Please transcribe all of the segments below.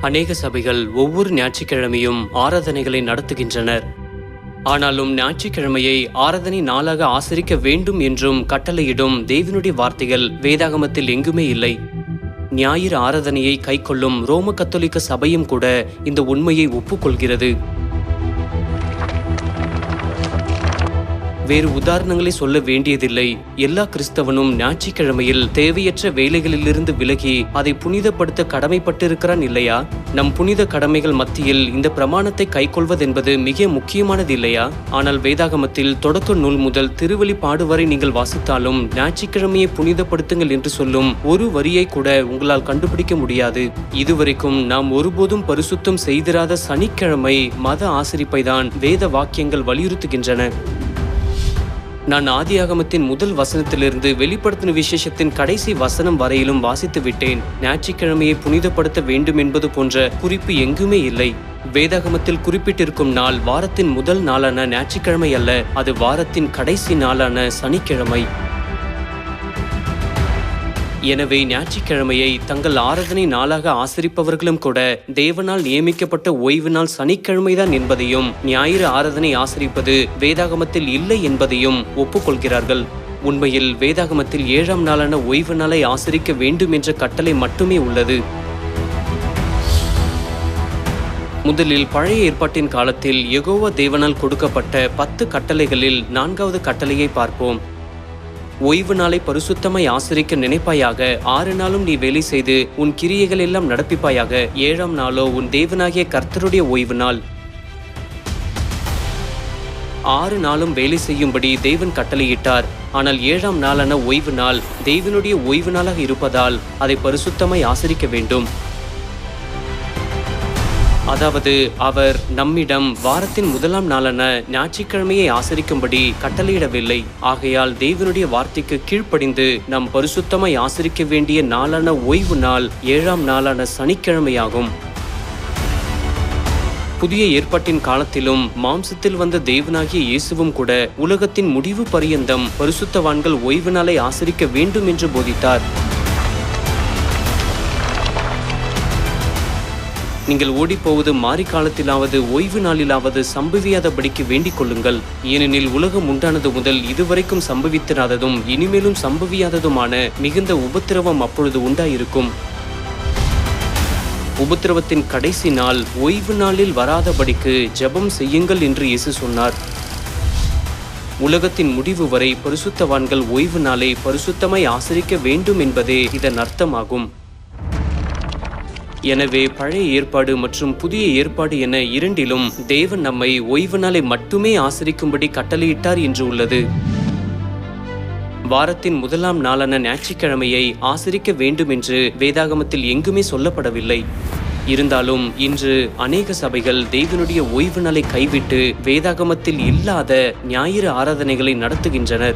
அநேக சபைகள் ஒவ்வொரு ஞாயிற்றுக்கிழமையும் ஆராதனைகளை நடத்துகின்றனர். ஆனாலும் ஞாயிற்றுக்கிழமையை ஆராதனை நாளாக ஆசரிக்க வேண்டும் என்றும் கட்டளையிடும் தேவனுடைய வார்த்தைகள் வேதாகமத்தில் எங்குமே இல்லை. ஞாயிறு ஆராதனையை கைக்கொள்ளும் ரோம கத்தோலிக்க சபையும் கூட இந்த உண்மையை ஒப்புக்கொள்கிறது. வேறு உதாரணங்களை சொல்ல வேண்டியதில்லை. எல்லா கிறிஸ்தவனும் ஞாயிற்றுக்கிழமையில் தேவையற்ற வேலைகளிலிருந்து விலகி அதை புனிதப்படுத்த கடமைப்பட்டிருக்கிறான் இல்லையா? நம் புனித கடமைகள் மத்தியில் இந்த பிரமாணத்தை கைக்கொள்வதென்பது மிக முக்கியமானது இல்லையா ஆனால் வேதாகமத்தில் தொடக்க நூல் முதல் திருவெளிப்பாடு வரை நீங்கள் வாசித்தாலும் ஞாயிற்றுக்கிழமையை புனிதப்படுத்துங்கள் என்று சொல்லும் ஒரு வரியை கூட உங்களால் கண்டுபிடிக்க முடியாது. இதுவரைக்கும் நாம் ஒருபோதும் பரிசுத்தம் செய்திராத சனிக்கிழமை மத ஆசிரிப்பை தான் வேத வாக்கியங்கள் வலியுறுத்துகின்றன. நான் ஆதியாகமத்தின் முதல் வசனத்திலிருந்து வெளிப்படுத்தின விசேஷத்தின் கடைசி வசனம் வரையிலும் வாசித்து விட்டேன். ஞாயிற்றுக்கிழமையை புனிதப்படுத்த வேண்டும் என்பது போன்ற குறிப்பு எங்குமே இல்லை. வேதாகமத்தில் குறிப்பிட்டிருக்கும் நாள் வாரத்தின் முதல் நாளான ஞாயிற்றுக்கிழமை அல்ல அது வாரத்தின் கடைசி நாளான சனிக்கிழமை. எனவே ஞாயிற்றுக்கிழமையை தங்கள் ஆராதனை நாளாக ஆசரிப்பவர்களும் கூட தேவனால் நியமிக்கப்பட்ட ஓய்வு நாள் சனிக்கிழமைதான் என்பதையும் ஞாயிறு ஆராதனை ஆசரிப்பது வேதாகமத்தில் இல்லை என்பதையும் ஒப்புக்கொள்கிறார்கள். உண்மையில் வேதாகமத்தில் ஏழாம் நாளான ஓய்வு நாளை ஆசரிக்க வேண்டும் என்ற கட்டளை மட்டுமே உள்ளது. முதலில் பழைய ஏற்பாட்டின் காலத்தில் எகோவா தேவனால் கொடுக்கப்பட்ட பத்து கட்டளைகளில் நான்காவது கட்டளையை பார்ப்போம். ஓய்வு நாளை பரிசுத்தமாய் ஆசிரிக்க நினைப்பாயாக. ஆறு நாளும் நீ வேலை செய்து உன் கிரியைகள் எல்லாம் நடப்பிப்பாயாக. ஏழாம் நாளோ உன் தேவனாகிய கர்த்தருடைய ஓய்வு நாள் ஆறு நாளும் வேலை செய்யும்படி தேவன் கட்டளையிட்டார். ஆனால் ஏழாம் நாளான ஓய்வு நாள் தேவனுடைய ஓய்வு நாளாக இருப்பதால் அதை பரிசுத்தமாய் ஆசரிக்க வேண்டும். அதாவது அவர் நம்மிடம் வாரத்தின் முதலாம் நாளான ஞாயிற்றுக்கிழமையை ஆசரிக்கும்படி கட்டளையிடவில்லை. ஆகையால் தேவனுடைய வார்த்தைக்கு கீழ்ப்படிந்து நாம் பரிசுத்தமாய் ஆசரிக்க வேண்டிய நாளான ஓய்வு நாள் ஏழாம் நாளான சனிக்கிழமையாகும். புதிய ஏற்பாட்டின் காலத்திலும் மாம்சத்தில் வந்த தேவனாகிய இயேசுவும் கூட உலகத்தின் முடிவு பரியந்தம் பரிசுத்தவான்கள் ஓய்வு நாளை ஆசரிக்க வேண்டும் என்று போதித்தார். நீங்கள் ஓடிப்போவது மாறி காலத்திலாவது ஓய்வு நாளிலாவது சம்பவியாதபடிக்கு வேண்டிக் கொள்ளுங்கள். ஏனெனில் உலகம் உண்டானது முதல் இதுவரைக்கும் சம்பவித்திராததும் இனிமேலும் சம்பவியாததுமான மிகுந்த உபத்திரவம் அப்பொழுது உண்டாயிருக்கும். உபத்திரவத்தின் கடைசி நாள் ஓய்வு நாளில் வராதபடிக்கு ஜெபம் செய்யுங்கள் என்று இயேசு சொன்னார். உலகத்தின் முடிவு வரை பரிசுத்தவான்கள் ஓய்வு நாளை பரிசுத்தமாய் ஆசரிக்க வேண்டும் என்பதே இதன் அர்த்தமாகும். எனவே பழைய ஏற்பாடு மற்றும் புதிய ஏற்பாடு என இரண்டிலும் தேவன் நம்மை ஓய்வு நாளை மட்டுமே ஆசரிக்கும்படி கட்டளையிட்டார் என்று உள்ளது. வாரத்தின் முதலாம் நாளான ஞாயிற்றுக்கிழமையை ஆசரிக்க வேண்டும் என்று வேதாகமத்தில் எங்குமே சொல்லப்படவில்லை. இருந்தாலும் இன்று அநேக சபைகள் தேவனுடைய ஓய்வு நாளை கைவிட்டு வேதாகமத்தில் இல்லாத ஞாயிறு ஆராதனைகளை நடத்துகின்றனர்.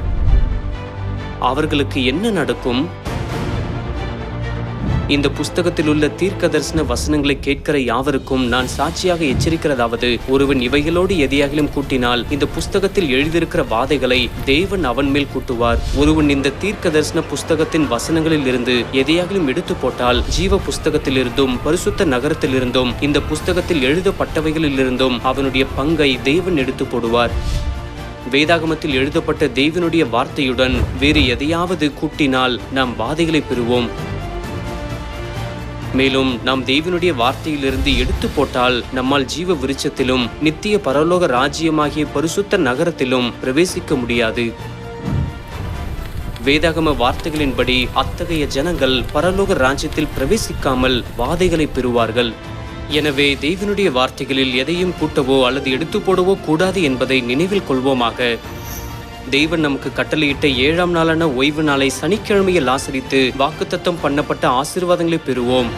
அவர்களுக்கு என்ன நடக்கும்? இந்த புஸ்தகத்தில் உள்ள தீர்க்க தரிசன வசனங்களை கேட்கிற யாவருக்கும் நான் சாட்சியாக எச்சரிக்கிறதாவது ஒருவன் இவைகளோடு எதையாகிலும் கூட்டினால் இந்த புஸ்தகத்தில் எழுதியிருக்கிற வாதைகளை தேவன் அவன் மேல் கூட்டுவார். ஒருவன் இந்த தீர்க்க தரிசன புஸ்தகத்தின் வசனங்களில் இருந்து எதையாகிலும் எடுத்து போட்டால் ஜீவ புஸ்தகத்திலிருந்தும் பரிசுத்த நகரத்திலிருந்தும் இந்த புஸ்தகத்தில் எழுதப்பட்டவைகளிலிருந்தும் அவனுடைய பங்கை தேவன் எடுத்து போடுவார். வேதாகமத்தில் எழுதப்பட்ட தேவனுடைய வார்த்தையுடன் வேறு எதையாவது கூட்டினால் நாம் வாதைகளை பெறுவோம். மேலும் நாம் தேவனுடைய வார்த்தையிலிருந்து எடுத்து போட்டால் நம்மால் ஜீவ விருட்சத்திலும் நித்திய பரலோக ராஜ்யமாகிய பரிசுத்த நகரத்திலும் பிரவேசிக்க முடியாது. வேதாகம வார்த்தைகளின்படி அத்தகைய ஜனங்கள் பரலோக ராஜ்யத்தில் பிரவேசிக்காமல் வாதைகளை பெறுவார்கள். எனவே தெய்வனுடைய வார்த்தைகளில் எதையும் கூட்டவோ அல்லது எடுத்து போடவோ கூடாது என்பதை நினைவில் கொள்வோமாக. தெய்வன் நமக்கு கட்டளையிட்ட ஏழாம் நாளான ஓய்வு நாளை சனிக்கிழமையில் ஆசரித்து வாக்குத்தத்தம் பண்ணப்பட்ட ஆசீர்வாதங்களை பெறுவோம்.